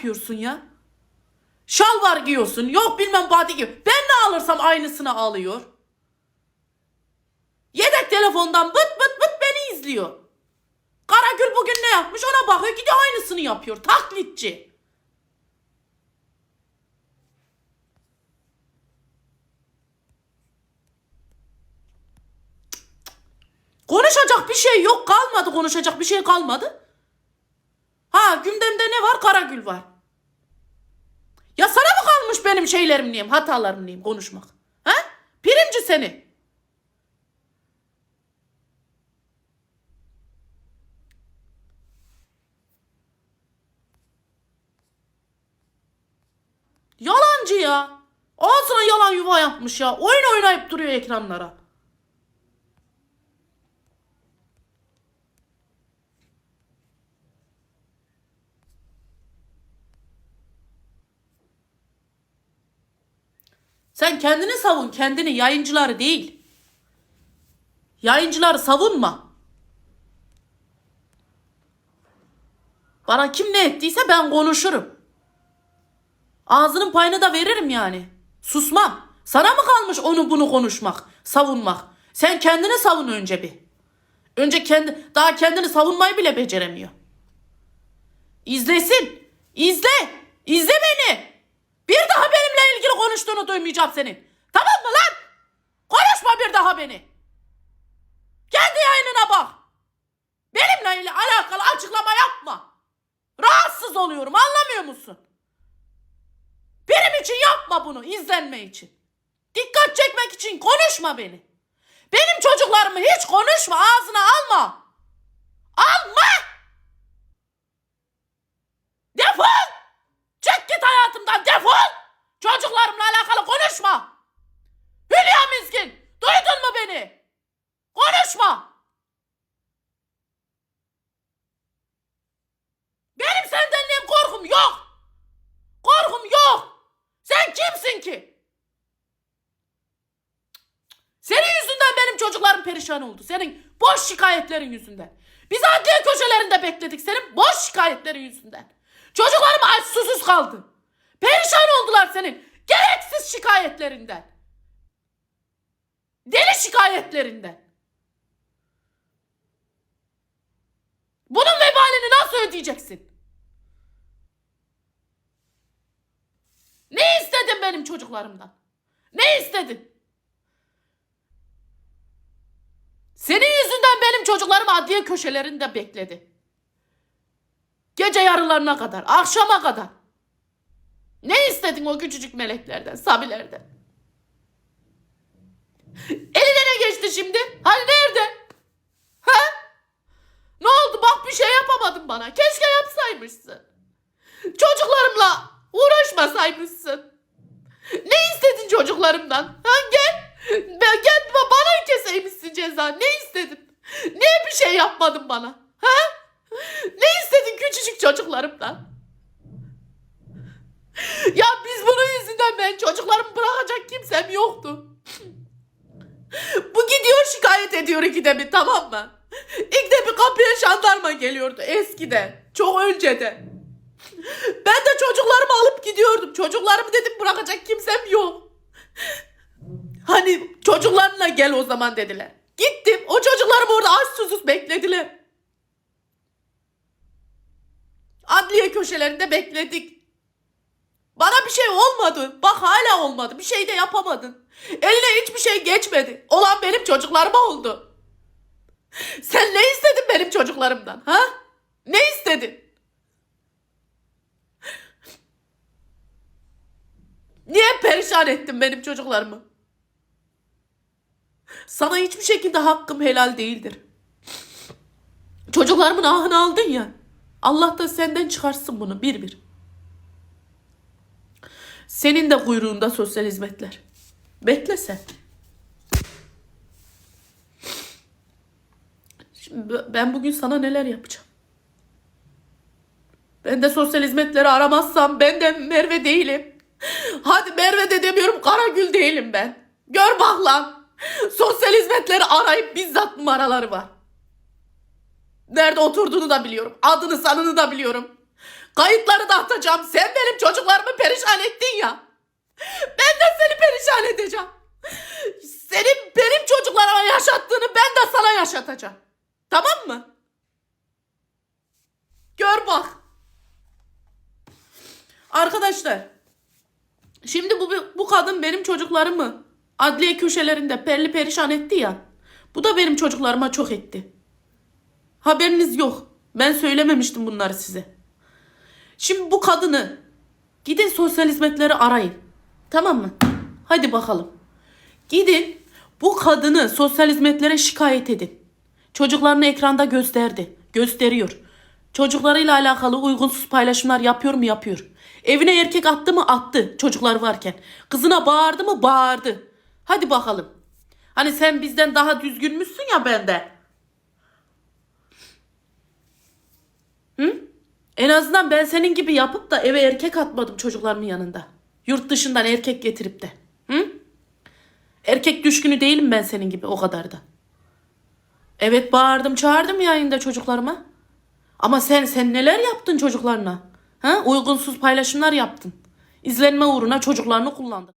yapıyorsun ya? Şalvar giyiyorsun. Yok bilmem body giyiyor. Ben ne alırsam aynısını alıyor. Yedek telefondan bıt bıt bıt beni izliyor. Karagül bugün ne yapmış ona bakıyor gidiyor aynısını yapıyor. Taklitçi. Konuşacak bir şey yok kalmadı konuşacak bir şey kalmadı. Ha gündemde ne var? Karagül var. Benim şeylerim diyeyim, hatalarım diyeyim konuşmak? Ha? Birinci seni. Yalancı ya. Ağzına yalan yuva yapmış ya. Oyun oynayıp duruyor ekranlara. Sen kendini savun, kendini yayıncıları değil. Yayıncıları savunma. Bana kim ne ettiyse ben konuşurum. Ağzının payını da veririm yani. Susmam. Sana mı kalmış onu bunu konuşmak, savunmak? Sen kendini savun önce bir. Önce kendi daha kendini savunmayı bile beceremiyor. İzlesin. İzle. İzle beni. Bir daha benimle ilgili konuştuğunu duymayacağım senin. Tamam mı lan? Konuşma bir daha beni. Kendi yayınına bak. Benimle ilgili alakalı açıklama yapma. Rahatsız oluyorum anlamıyor musun? Benim için yapma bunu izlenme için. Dikkat çekmek için konuşma beni. Benim çocuklarımı hiç konuşma ağzına alma. Alma. Defol. Çık git hayatımdan defol. Çocuklarımla alakalı konuşma. Hülya Mizgin duydun mu beni? Konuşma. Benim senden neyim korkum yok. Korkum yok. Kimsin ki? Senin yüzünden benim çocuklarım perişan oldu. Senin boş şikayetlerin yüzünden. Biz adliye köşelerinde bekledik senin boş şikayetlerin yüzünden. Çocuklarım aç susuz kaldı. Perişan oldular senin gereksiz şikayetlerinden. Deli şikayetlerinden. Bunun vebalini nasıl ödeyeceksin? Ne istedin benim çocuklarımdan? Ne istedin? Senin yüzünden benim çocuklarım adliye köşelerinde bekledi. Gece yarılarına kadar, akşama kadar. Ne istedin o küçücük meleklerden, sabilerden? Eline ne geçti şimdi? Hani nerede? Ha? Ne oldu? Bak bir şey yapamadın bana. Keşke yapsaymışsın. Çocuklarımla uğraşmasaymışsın. Ne istedin çocuklarımdan? Ha gel. Ben gel ba- bana keseymişsin ceza. Ne istedin? Niye bir şey yapmadın bana? Ha? Ne istedin küçücük çocuklarımdan? Ya biz bunun yüzünden ben çocuklarımı bırakacak kimsem yoktu. Bu gidiyor şikayet ediyor ikide bir tamam mı? İkide bir kapıya jandarma geliyordu eskiden. Çok önceden. Ben de çocuklarımı alıp gidiyordum. Çocuklarımı dedim bırakacak kimsem yok. Hani çocuklarınla gel o zaman dediler. Gittim. O çocuklarım orada aç susuz beklediler. Adliye köşelerinde bekledik. Bana bir şey olmadı. Bak hala olmadı. Bir şey de yapamadın. Eline hiçbir şey geçmedi. Olan benim çocuklarıma oldu. Sen ne istedin benim çocuklarımdan? Ha? Ne istedin? Niye perişan ettin benim çocuklarımı? Sana hiçbir şekilde hakkım helal değildir. Çocuklarımın ahını aldın ya. Allah da senden çıkarsın bunu bir bir. Senin de kuyruğunda sosyal hizmetler. Bekle sen. Şimdi ben bugün sana neler yapacağım? Ben de sosyal hizmetleri aramazsam ben de Merve değilim. Hadi Merve de demiyorum Karagül değilim ben. Gör bak lan. Sosyal hizmetleri arayıp bizzat numaraları var. Nerede oturduğunu da biliyorum. Adını sanını da biliyorum. Kayıtları da atacağım. Sen benim çocuklarımı perişan ettin ya. Ben de seni perişan edeceğim. Senin benim çocuklarıma yaşattığını ben de sana yaşatacağım. Tamam mı? Gör bak. Arkadaşlar. Şimdi bu, bu kadın benim çocuklarımı adliye köşelerinde perli perişan etti ya. Bu da benim çocuklarıma çok etti. Haberiniz yok. Ben söylememiştim bunları size. Şimdi bu kadını gidin sosyal hizmetleri arayın. Tamam mı? Hadi bakalım. Gidin bu kadını sosyal hizmetlere şikayet edin. Çocuklarını ekranda gösterdi. Gösteriyor. Çocuklarıyla alakalı uygunsuz paylaşımlar yapıyor mu? Yapıyor. Evine erkek attı mı? Attı çocuklar varken. Kızına bağırdı mı? Bağırdı. Hadi bakalım. Hani sen bizden daha düzgünmüşsün ya bende. En azından ben senin gibi yapıp da eve erkek atmadım çocuklarımın yanında. Yurt dışından erkek getirip de. Hı? Erkek düşkünü değilim ben senin gibi o kadar da. Evet bağırdım çağırdım yayında çocuklarıma. Ama sen sen neler yaptın çocuklarına? Ha? Uygunsuz paylaşımlar yaptın. İzlenme uğruna çocuklarını kullandın.